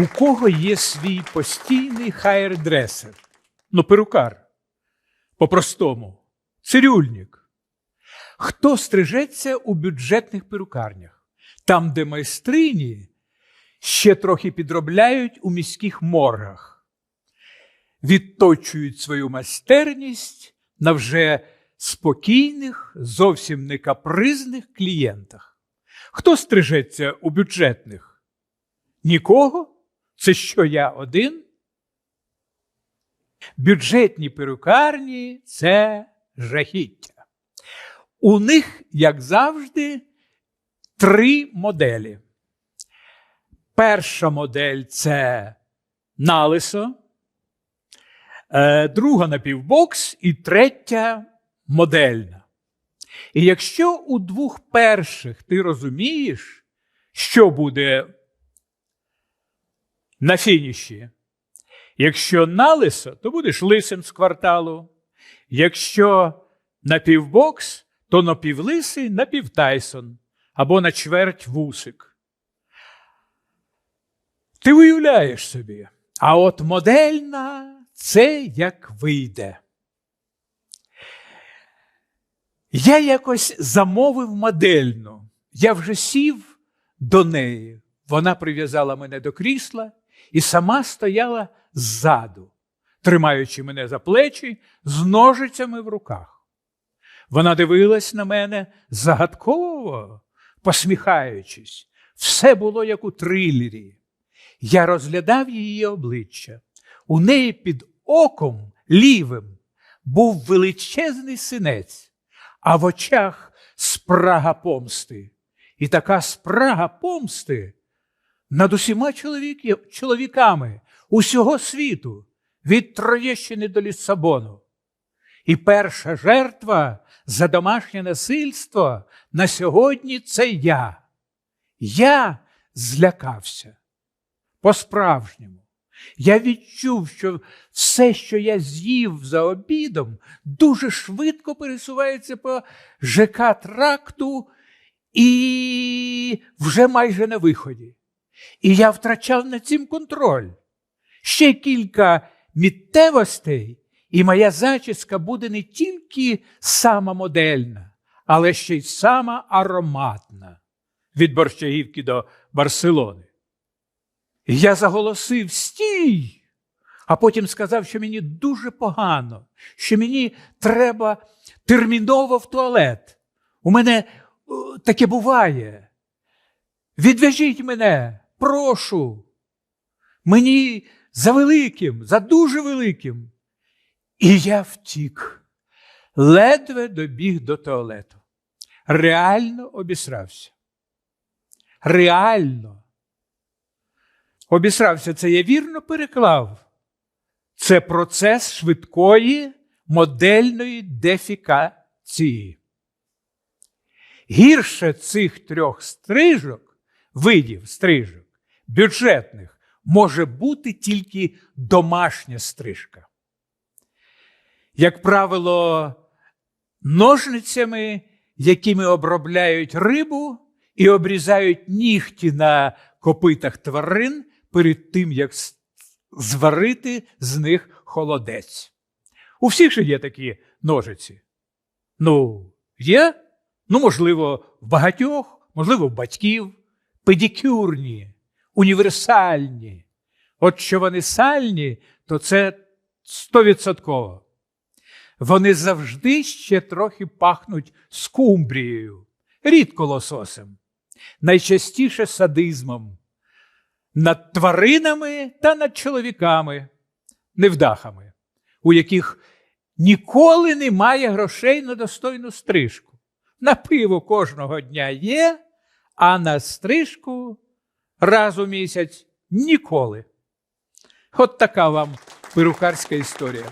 У кого є свій постійний хайрдресер? Ну, перукар. По-простому. Цирюльник. Хто стрижеться у бюджетних перукарнях? Там, де майстрині ще трохи підробляють у міських моргах, відточують свою майстерність на вже спокійних, зовсім не капризних клієнтах. Хто стрижеться у бюджетних? Нікого? Це що я один? Бюджетні перукарні це жахіття. У них, як завжди, три моделі. Перша модель це налисо, е, друга напівбокс і третя модельна. І якщо у двох перших ти розумієш, що буде на фініші, якщо налисо, то будеш лисим з кварталу. Якщо напівбокс, то напівлисий напівтайсон або на чверть вусик. Ти уявляєш собі, а от модельна це як вийде. Я якось замовив модельну. Я вже сів до неї. Вона прив'язала мене до крісла і сама стояла ззаду, тримаючи мене за плечі з ножицями в руках. Вона дивилась на мене загадково, посміхаючись. Все було як у трилері. Я розглядав її обличчя. У неї під оком лівим був величезний синець, а в очах спрага помсти. І така спрага помсти над усіма чоловіками усього світу, від Троєщини до Ліссабону. І перша жертва за домашнє насильство на сьогодні це я. Я злякався по-справжньому. Я відчув, що все, що я з'їв за обідом, дуже швидко пересувається по ЖК тракту і вже майже на виході. І я втрачав над цим контроль. Ще кілька міттєвостей, і моя зачіска буде не тільки сама модельна, але ще й сама ароматна від Борщагівки до Барселони. Я заголосив стій, а потім сказав, що мені дуже погано, що мені треба терміново в туалет. У мене таке буває. Відв'яжіть мене, прошу. Мені за великим, за дуже великим. І я втік, ледве добіг до туалету. Реально обісрався. Реально. Обісрався, це я вірно переклав. Це процес швидкої модельної дефікації. Гірше цих трьох стрижок, видів стрижок, бюджетних, може бути тільки домашня стрижка. Як правило, ножницями, якими обробляють рибу і обрізають нігті на копитах тварин перед тим, як зварити з них холодець. У всіх же є такі ножиці. Ну, є? Ну, можливо, в багатьох, можливо, в батьків, педикюрні, універсальні. От що вони сальні, то це стовідсотково. Вони завжди ще трохи пахнуть скумбрією, рідко лососем, найчастіше садизмом, над тваринами та над чоловіками, невдахами, у яких ніколи немає грошей на достойну стрижку. На пиво кожного дня є, а на стрижку раз у місяць ніколи. От така вам перукарська історія.